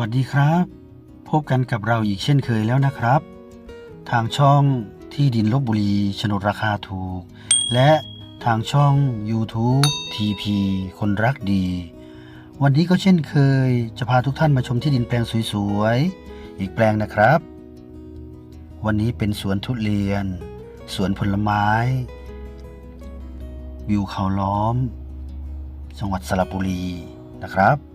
วัสดีครับ พบกันกับเราอีกเช่นเคยแล้วนะครับ ทางช่องที่ดินลบบุรีโฉนดราคาถูก และทางช่อง YouTube TP คนรักดี วันนี้ก็เช่นเคย จะพาทุกท่านมาชมที่ดินแปลงสวยๆ อีกแปลงนะครับ วันนี้เป็นสวนทุเรียน สวนผลไม้ วิวเขาล้อม จังหวัดสระบุรีนะครับ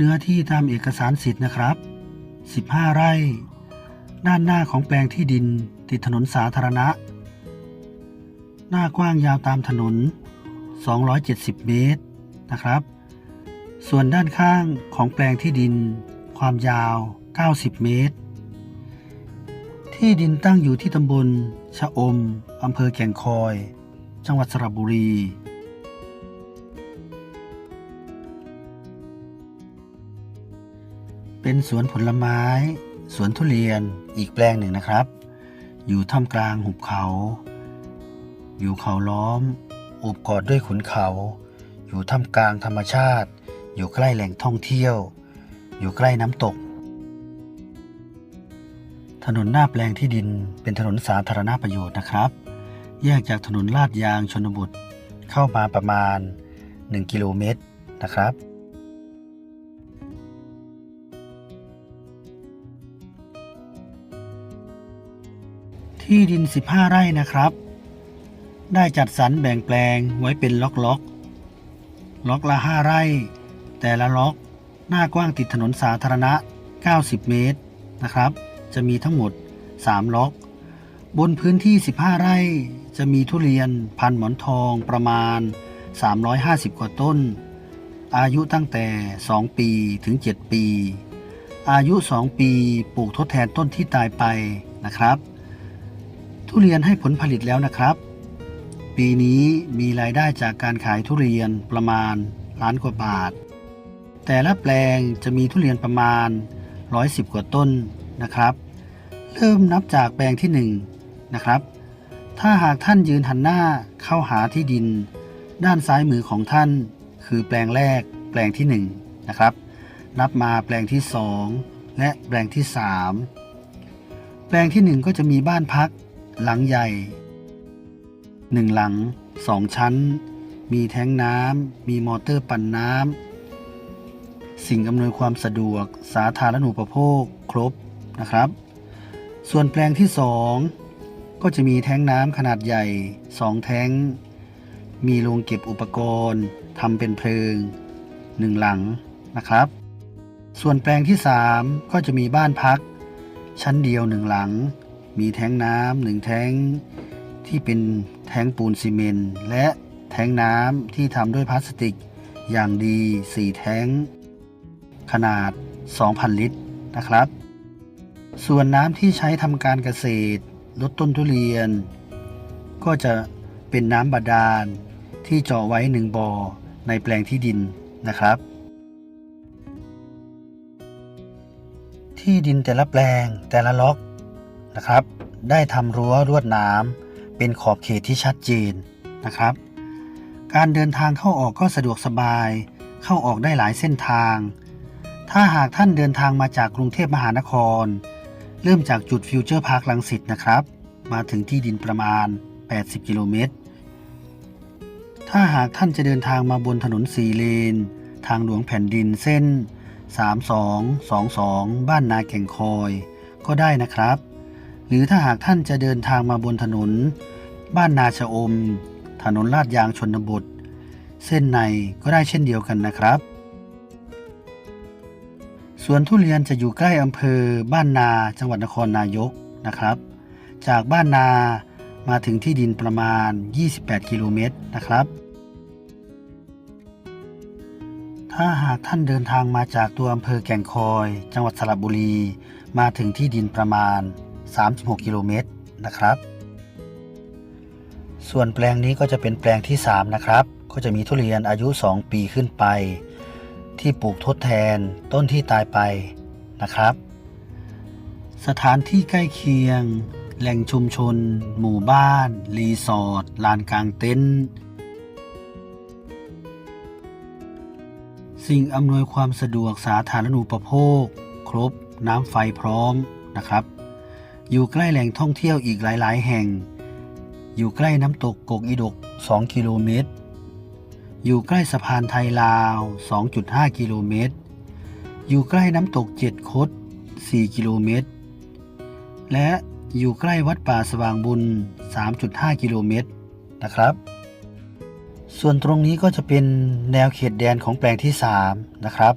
เนื้อที่ตามเอกสารสิทธิ์นะครับ 15 ไร่ ด้านหน้าของแปลงที่ดินติดถนนสาธารณะ หน้ากว้างยาวตามถนน 270 เมตรนะครับ ส่วนด้านข้างของแปลงที่ดิน ความยาว 90 เมตร ที่ดินตั้งอยู่ที่ตำบลชะอมอำเภอแก่งคอย จังหวัดสระบุรี เป็นสวนผลไม้ สวนทุเรียนอีกแปลงหนึ่งนะครับ อยู่ท่ามกลางหุบเขา อยู่เขาล้อมโอบกอดด้วยขุนเขา อยู่ท่ามกลางธรรมชาติ อยู่ใกล้แหล่งท่องเที่ยว อยู่ใกล้น้ำตก ถนนหน้าแปลงที่ดินเป็นถนนสาธารณประโยชน์นะครับ แยกจากถนนลาดยางชนบทเข้ามาประมาณ 1 กิโลเมตรนะครับ ที่ดิน 15 ไร่นะครับ ได้จัดสรรแบ่งแปลงไว้เป็นล็อกล็อก ล็อกละ 5 ไร่ แต่ละล็อกหน้ากว้างติดถนนสาธารณะ 90 เมตรนะครับ จะมีทั้งหมด 3 ล็อก บนพื้นที่ 15 ไร่ จะมีทุเรียนพันหมอนทองประมาณ 350 กว่าต้น อายุตั้งแต่ 2 ปีถึง 7 ปี อายุ 2 ปีปลูกทดแทนต้นที่ตายไปนะครับ ทุเรียนให้ผลผลิตแล้วนะครับ ปีนี้มีรายได้จากการขายทุเรียนประมาณล้านกว่าบาท แต่ละแปลงจะมีทุเรียนประมาณ 110 กว่าต้นนะครับ เริ่มนับจากแปลงที่ 1 นะครับ ถ้าหากท่านยืนหันหน้าเข้าหาที่ดิน ด้านซ้ายมือของท่าน คือแปลงแรก แปลงที่ 1 นะครับ นับมาแปลงที่ 2 และแปลงที่ 3 แปลงที่ 1 ก็จะมีบ้านพัก หลังใหญ่หนึ่งหลังสองชั้น มีแท้งน้ำมีมอเตอร์ปั่นน้ำสิ่งอำนวยความสะดวกสาธารณูปโภคครบนะครับ ส่วนแปลงที่สองก็จะมีแท้งน้ำขนาดใหญ่สองแท้ง มีโรงเก็บอุปกรณ์ทำเป็นเพลิงหนึ่งหลังนะครับ ส่วนแปลงที่สามก็จะมีบ้านพัก ชั้นเดียวหนึ่งหลัง มีแท้งน้ำหนึ่งแท้งที่เป็นแท้งปูนซีเมนต์และแท้งน้ำที่ทำด้วยพลาสติกอย่างดี 4 แท้ง ขนาด 2,000 ลิตรนะครับ ส่วนน้ำที่ใช้ทำการเกษตรลดต้นทุเรียน ก็จะเป็นน้ำบาดาลที่เจาะไว้หนึ่งบ่อในแปลงที่ดินนะครับ ที่ดินแต่ละแปลงแต่ละล็อก นะครับ ได้ทำรั้วลวดน้ำเป็นขอบเขตที่ชัดเจนนะครับ การเดินทางเข้าออกก็สะดวกสบาย เข้าออกได้หลายเส้นทาง ถ้าหากท่านเดินทางมาจากกรุงเทพมหานคร เริ่มจากจุดฟิวเจอร์พาร์คลังสิตนะครับ มาถึงที่ดินประมาณ 80 กิโลเมตร ถ้าหากท่านจะเดินทางมาบนถนนสีเลน ทางหลวงแผ่นดินเส้น 3222 บ้านนาแก่งคอย ก็ได้นะครับ หรือถ้าหากท่านจะเดินทางมาบนถนน บ้านนาชะอม ถนนลาดยางชนบท เส้นในก็ได้เช่นเดียวกันนะครับสวนทุเรียนจะอยู่ใกล้อำเภอบ้านนาจังหวัดนครนายกนะครับ จากบ้านนามาถึงที่ดินประมาณ 28 กิโลเมตรนะครับ ถ้าหากท่านเดินทางมาจากตัวอำเภอแก่งคอย จังหวัดสระบุรี มาถึงที่ดินประมาณ 36 กิโลเมตรนะครับ ส่วนแปลงนี้ก็จะเป็นแปลงที่ 3 นะครับ ก็จะมีทุเรียนอายุ 2 ปีขึ้นไป ที่ปลูกทดแทนต้นที่ตายไปนะครับ สถานที่ใกล้เคียง แหล่งชุมชน หมู่บ้าน รีสอร์ท ลานกลางเต็นท์สิ่งอำนวยความสะดวกสาธารณูปโภค ครบน้ำไฟพร้อมนะครับ อยู่ใกล้แหล่งท่องเที่ยวอีกหลาย ๆ แห่ง อยู่ใกล้น้ำตกกกอีดก 2 กิโลเมตร อยู่ใกล้สะพานไทยลาว 2.5 กิโลเมตร อยู่ใกล้น้ำตกเจ็ดคด 4 กิโลเมตร และอยู่ใกล้วัดป่าสว่างบุญ 3.5 กิโลเมตรนะครับ ส่วนตรงนี้ก็จะเป็นแนวเขตแดนของแปลงที่ 3 นะครับ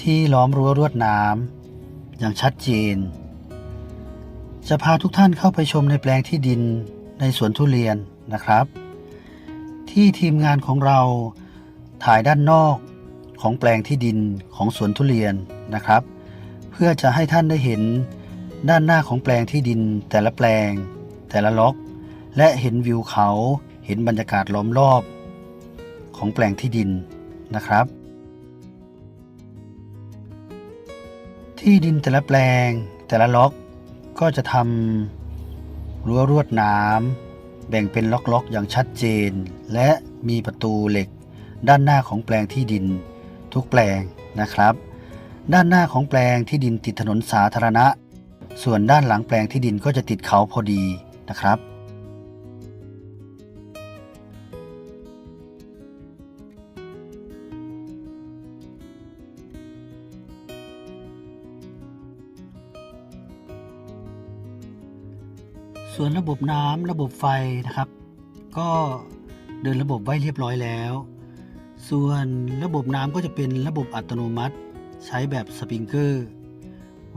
ที่ล้อมรั้วรวดน้ำอย่างชัดเจน จะพาทุกท่านเข้าไปชมในแปลงที่ดินในสวนทุเรียนนะครับ ที่ทีมงานของเราถ่ายด้านนอกของแปลงที่ดินของสวนทุเรียนนะครับ เพื่อจะให้ท่านได้เห็นด้านหน้าของแปลงที่ดินแต่ละแปลง แต่ละล็อก และเห็นวิวเขาเห็นบรรยากาศล้อมรอบของแปลงที่ดินนะครับ ที่ดินแต่ละแปลงแต่ละล็อก ก็จะทำรั้วรวดน้ำแบ่งเป็นล็อกๆอย่างชัดเจน และมีประตูเหล็ก ด้านหน้าของแปลงที่ดิน ทุกแปลงนะครับ ด้านหน้าของแปลงที่ดินติดถนนสาธารณะ ส่วนด้านหลังแปลงที่ดินก็จะติดเขาพอดีนะครับ ส่วนระบบน้ำระบบไฟนะครับ ก็เดินระบบไว้เรียบร้อยแล้ว ส่วนระบบน้ำก็จะเป็นระบบอัตโนมัติ ใช้แบบสปริงเกอร์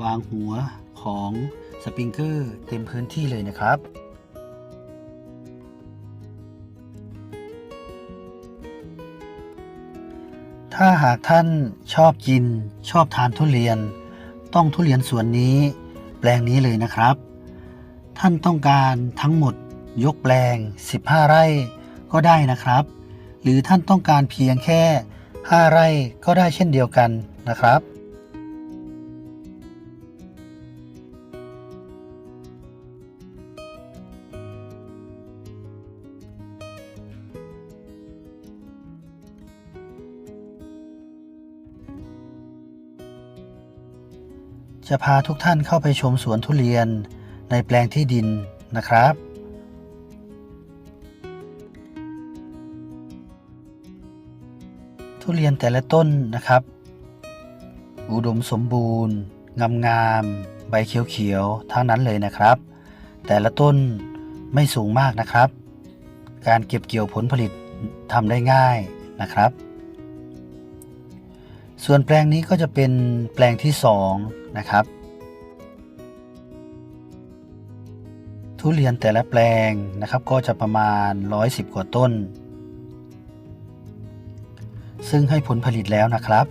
วางหัวของสปริงเกอร์เต็มพื้นที่เลยนะครับถ้าหากท่านชอบกินชอบทานทุเรียน ต้องทุเรียนสวนนี้ แปลงนี้เลยนะครับ ท่านต้องการทั้งหมดยกแปลง 15 ไร่ก็ได้นะครับ หรือท่านต้องการเพียงแค่ 5 ไร่ก็ได้เช่นเดียวกันนะครับ จะพาทุกท่านเข้าไปชมสวนทุเรียน ในแปลงที่ดินนะครับ ทุเรียนแต่ละต้นนะครับ อุดมสมบูรณ์ งามๆ ใบเขียวๆ ทั้งนั้นเลยนะครับ แต่ละต้นไม่สูงมากนะครับ การเก็บเกี่ยวผลผลิตทำได้ง่ายนะครับ ส่วนแปลงนี้ก็จะเป็นแปลงที่สองนะครับ ทุเรียนแต่ละแปลงนะครับก็จะประมาณ 110 กว่าต้น ซึ่งให้ผลผลิตแล้วนะครับ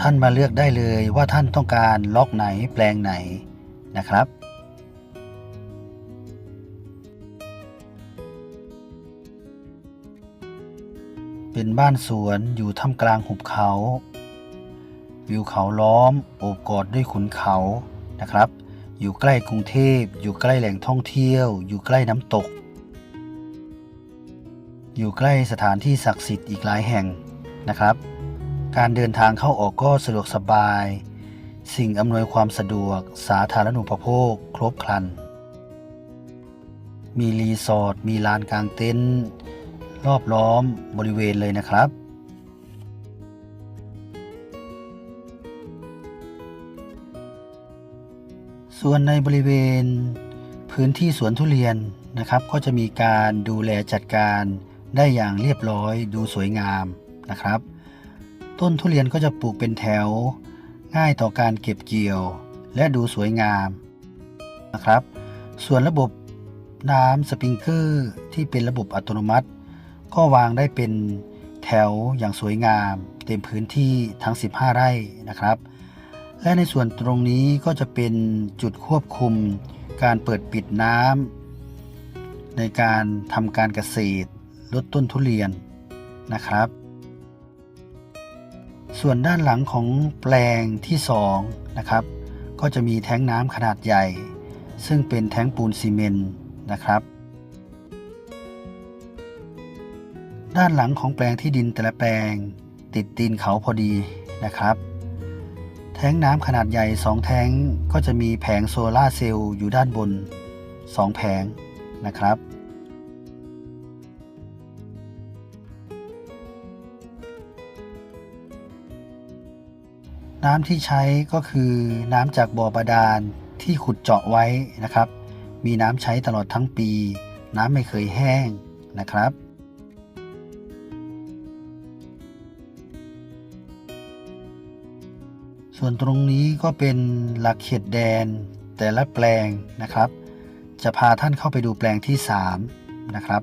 ท่านมาเลือกได้เลยว่าท่านต้องการล็อกไหนแปลงไหนนะครับ เป็นบ้านสวนอยู่ท่ามกลางหุบเขา วิวเขาล้อมโอบกอดด้วยขุนเขานะครับ อยู่ใกล้กรุงเทพ อยู่ใกล้แหล่งท่องเที่ยว อยู่ใกล้น้ำตก อยู่ใกล้สถานที่ศักดิ์สิทธิ์อีกหลายแห่งนะครับ การเดินทางเข้าออกก็สะดวกสบาย สิ่งอำนวยความสะดวก สาธารณูปโภค ครบครัน มีรีสอร์ท มีลานกลางเต็นท์รอบล้อมบริเวณเลยนะครับ ส่วนในบริเวณพื้นที่สวนทุเรียนนะครับ ก็จะมีการดูแลจัดการได้อย่างเรียบร้อยดูสวยงามนะครับ ต้นทุเรียนก็จะปลูกเป็นแถว ง่ายต่อการเก็บเกี่ยว และดูสวยงามนะครับ ส่วนระบบน้ำสปริงเกอร์ที่เป็นระบบอัตโนมัติ ก็วางได้เป็นแถวอย่างสวยงาม เต็มพื้นที่ทั้ง 15 ไร่นะครับ และในส่วนตรงนี้ก็จะเป็นจุดควบคุมการเปิดปิดน้ำในการทำการเกษตร ลดต้นทุเรียนนะครับ ส่วนด้านหลังของแปลงที่2นะครับ ก็จะมีแท้งน้ำขนาดใหญ่ ซึ่งเป็นแท้งปูนซีเมนต์นะครับ ด้านหลังของแปลงที่ดินแต่ละแปลงติดตีนเขาพอดีนะครับ แท้งน้ำขนาดใหญ่ 2 แท้งก็จะมีแผงโซลาเซลล์อยู่ด้านบน 2 แผงนะครับ น้ำที่ใช้ก็คือน้ำจากบ่อบาดาลที่ขุดเจาะไว้นะครับ มีน้ำใช้ตลอดทั้งปี น้ำไม่เคยแห้งนะครับ ส่วนตรงนี้ก็เป็นหลักเขตแดนแต่ละแปลงนะครับ จะพาท่านเข้าไปดูแปลงที่ 3 นะครับ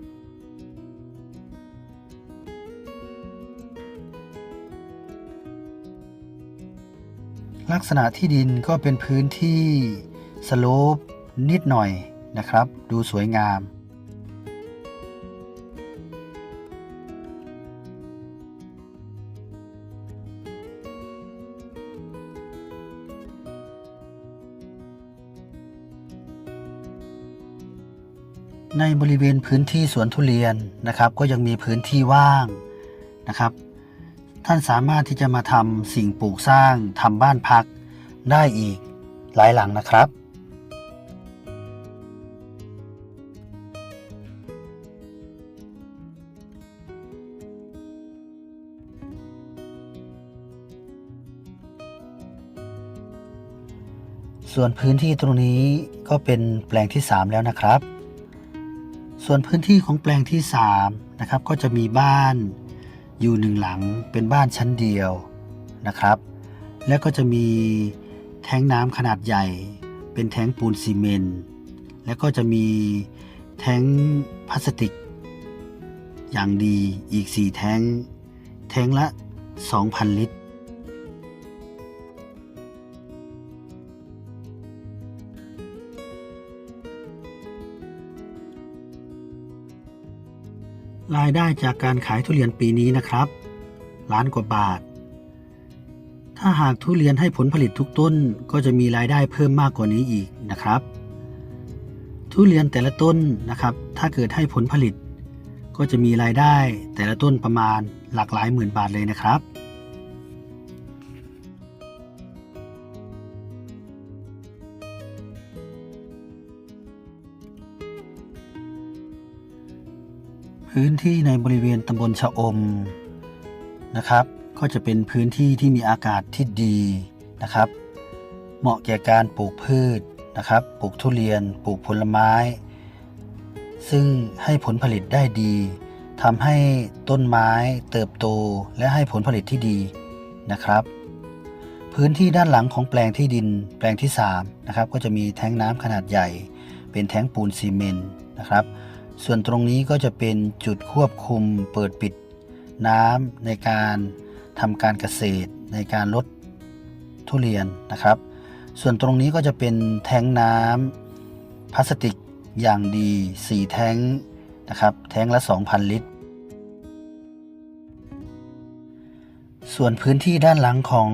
ลักษณะที่ดินก็เป็นพื้นที่สโลปนิดหน่อยนะครับ ดูสวยงาม ในบริเวณพื้นที่สวนทุเรียนนะครับ ก็ยังมีพื้นที่ว่างนะครับ ท่านสามารถที่จะมาทำสิ่งปลูกสร้างทำบ้านพักได้อีกหลายหลังนะครับ ส่วนพื้นที่ตรงนี้ก็เป็นแปลงที่ 3 แล้วนะครับ ส่วนพื้นที่ของแปลงที่3นะครับก็จะมีบ้านอยู่หนึ่งหลังเป็นบ้านชั้นเดียวนะครับ แล้วก็จะมีแท้งน้ำขนาดใหญ่ เป็นแท้งปูนซีเมนต์แล้วก็จะมีแท้งพลาสติก อย่างดีอีก 4 แท้ง แท้งละ 2,000 ลิตร รายได้จากการขายทุเรียนปีนี้นะครับ ล้านกว่าบาท ถ้าหากทุเรียนให้ผลผลิตทุกต้นก็จะมีรายได้เพิ่มมากกว่านี้อีกนะครับ ทุเรียนแต่ละต้นนะครับ ถ้าเกิดให้ผลผลิต ก็จะมีรายได้แต่ละต้นประมาณหลากหลายหมื่นบาทเลยนะครับ พื้นที่ในบริเวณตำบลชะอมนะครับ ก็จะเป็นพื้นที่ที่มีอากาศที่ดีนะครับ เหมาะแก่การปลูกพืชนะครับ ปลูกทุเรียน ปลูกผลไม้ ซึ่งให้ผลผลิตได้ดีทำให้ต้นไม้เติบโตและให้ผลผลิตที่ดีนะครับ พื้นที่ด้านหลังของแปลงที่ดินแปลงที่3นะครับก็จะมีแท้งน้ำขนาดใหญ่ เป็นแท้งปูนซีเมนต์นะครับ ส่วนตรงนี้ก็จะเป็นจุดควบคุมเปิดปิดน้ำในการทำการเกษตรในการลดทุเรียนนะครับ ส่วนตรงนี้ก็จะเป็นแท้งน้ำพลาสติกอย่างดี 4 แท้งนะครับแท้งละ 2,000 ลิตร ส่วนพื้นที่ด้านหลังของ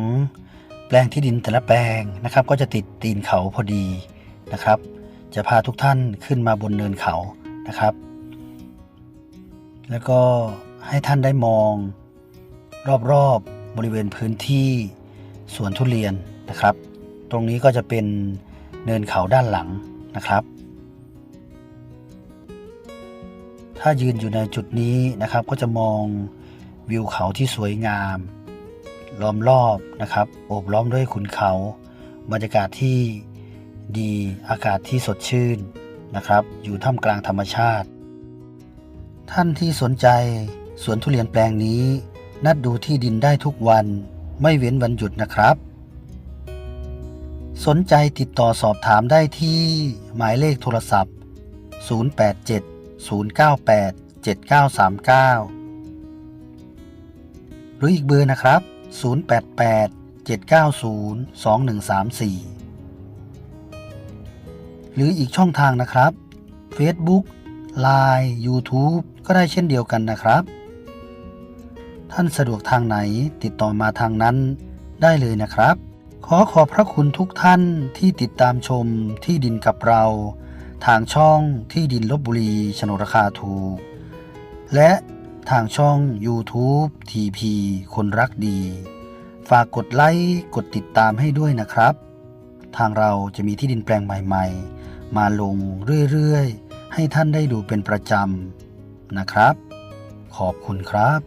แปลงที่ดินแต่ละแปลงนะครับ ก็จะติดตีนเขาพอดีนะครับ จะพาทุกท่านขึ้นมาบนเนินเขา นะครับ แล้วก็ให้ท่านได้มองรอบๆบริเวณพื้นที่สวนทุเรียนนะครับ ตรงนี้ก็จะเป็นเนินเขาด้านหลังนะครับ ถ้ายืนอยู่ในจุดนี้นะครับ ก็จะมองวิวเขาที่สวยงามล้อมรอบนะครับ โอบล้อมด้วยขุนเขา บรรยากาศที่ดีอากาศที่สดชื่น นะครับ อยู่ท่ามกลางธรรมชาติ ท่านที่สนใจสวนทุเรียนแปลงนี้ นัดดูที่ดินได้ทุกวัน ไม่เว้นวันหยุดนะครับ สนใจติดต่อสอบถามได้ที่หมายเลขโทรศัพท์ 087 098 7939 หรืออีกเบอร์นะครับ 088 790 2134 หรืออีกช่องทางนะครับ Facebook Line YouTube ก็ได้เช่นเดียวกันนะครับ ท่านสะดวกทางไหนติดต่อมาทางนั้นได้เลยนะครับ ขอขอบพระคุณทุกท่านที่ติดตามชมที่ดินกับเรา ทางช่องที่ดินลบบุรีโฉนดราคาถูก และทางช่อง YouTube TP คนรักดี ฝากกดไลค์กดติดตามให้ด้วยนะครับ ทางเราจะมีที่ดินแปลงใหม่ ๆ มาลงเรื่อยๆ ให้ท่านได้ดูเป็นประจำนะครับ ขอบคุณครับ